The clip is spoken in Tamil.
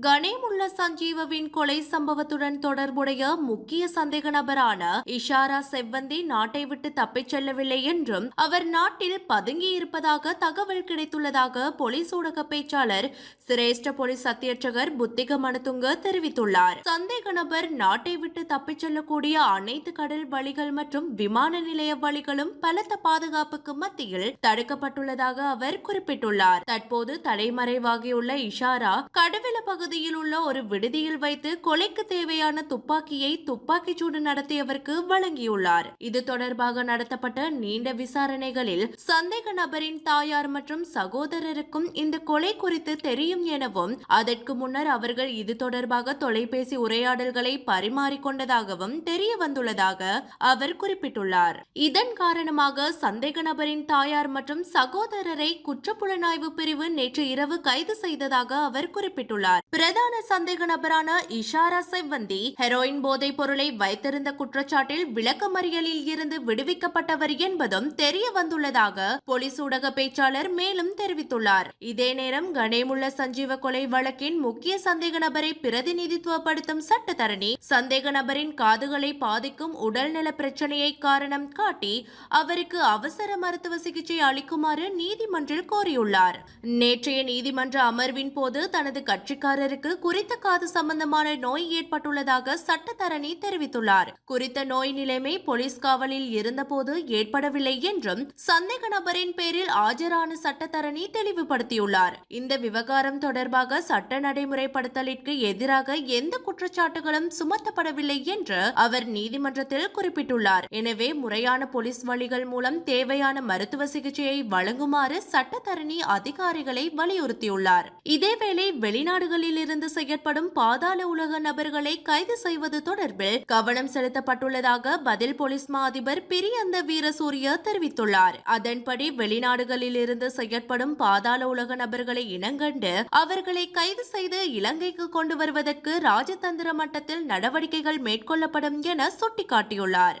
கணேமுல்ல சஞ்சீவவின் கொலை சம்பவத்துடன் தொடர்புடைய முக்கிய சந்தேக நபரான இஷாரா செவ்வந்தி நாட்டை விட்டு தப்பிச் செல்லவில்லை என்றும் அவர் நாட்டில் பதுங்கி இருப்பதாக தகவல் கிடைத்துள்ளதாக போலீஸ் ஊடக பேச்சாளர் சிரேஷ்ட போலீஸ் அத்தியட்சகர் புத்திக மனதுங்க தெரிவித்துள்ளார். சந்தேக நபர் நாட்டை விட்டு தப்பிச் செல்லக்கூடிய அனைத்து கடல் வழிகள் மற்றும் விமான நிலைய வழிகளும் பலத்த பாதுகாப்புக்கு மத்தியில் தடுக்கப்பட்டுள்ளதாக அவர் குறிப்பிட்டுள்ளார். தற்போது தலைமறைவாகியுள்ள இஷாரா கடுவெல பகுதியில் உள்ள ஒரு விடுதியில் வைத்து கொலைக்கு தேவையான துப்பாக்கியை துப்பாக்கிச் சூடு நடத்தியவருக்கு வழங்கியுள்ளார். இது தொடர்பாக நடத்தப்பட்ட நீண்ட விசாரணைகளில் சந்தேக நபரின் தாயார் மற்றும் சகோதரருக்கும் இந்த கொலை குறித்து தெரியும் எனவும் அதற்கு முன்னர் அவர்கள் இது தொடர்பாக தொலைபேசி உரையாடல்களை பரிமாறிக்கொண்டதாகவும் தெரிய வந்துள்ளதாக அவர் குறிப்பிட்டுள்ளார். இதன் காரணமாக சந்தேக நபரின் தாயார் மற்றும் சகோதரரை குற்றப்புலனாய்வு பிரிவு நேற்று இரவு கைது செய்ததாக அவர் குறிப்பிட்டுள்ளார். பிரதான சந்தேக நபரான இஷாரா செவ்வந்தி ஹெரோயின் போதைப் பொருளை வைத்திருந்த குற்றச்சாட்டில் விளக்கமறியலில் இருந்து விடுவிக்கப்பட்டவர் என்பதும் தெரிய வந்துள்ளதாக போலீஸ் ஊடக பேச்சாளர் மேலும் தெரிவித்துள்ளார். இதே நேரம் கணேமுள்ள சஞ்சீவ கொலை வழக்கின் முக்கிய சந்தேக நபரை பிரதிநிதித்துவப்படுத்தும் சட்டத்தரணி சந்தேக நபரின் காதுகளை பாதிக்கும் உடல்நல பிரச்சனையை காரணம் காட்டி அவருக்கு அவசர மருத்துவ சிகிச்சை அளிக்குமாறு நீதிமன்றில் கோரியுள்ளார். நேற்றைய நீதிமன்ற அமர்வின் போது தனது கட்சிக்காரருக்கு குறித்த காது சம்பந்தமான நோய் ஏற்பட்டுள்ளதாக சட்டத்தரணி தெரிவித்துள்ளார். குறித்த நோய் நிலைமை போலீஸ் காவலில் இருந்தபோது ஏற்படவில்லை என்றும் சந்தேக நபரின் பேரில் ஆஜரான சட்டத்தரணி தெளிவுபடுத்தியுள்ளார். இந்த விவகாரம் தொடர்பாக சட்ட நடைமுறைப்படுத்தலிற்கு எதிராக எந்த குற்றச்சாட்டுகளும் சுமத்தப்படவில்லை என்று அவர் நீதிமன்றத்தில் குறிப்பிட்டுள்ளார். எனவே முறையான போலீஸ் வழிகள் மூலம் தேவையான மருத்துவ சிகிச்சையை வழங்குமாறு சட்டத்தரணி அதிகாரிகளை வலியுறுத்தியுள்ளார். இதேவேளை வெளிநாடுகளில் இருந்து செயற்படும் பாதாள உலக நபர்களை கைது செய்வது தொடர்பில் கவனம் செலுத்தப்பட்டுள்ளதாக பதில் போலீஸ் மா அதிபர் பிரியந்த வீரசூரிய தெரிவித்துள்ளார். அதன்படி வெளிநாடுகளில் இருந்து செயற்படும் பாதாள உலக நபர்களை இனங்கண்டு அவர்களை கைது செய்து இலங்கைக்கு கொண்டு வருவதற்கு ராஜதந்திர மட்டத்தில் நடவடிக்கைகள் மேற்கொள்ளப்படும் என சுட்டிக்காட்டியுள்ளார்.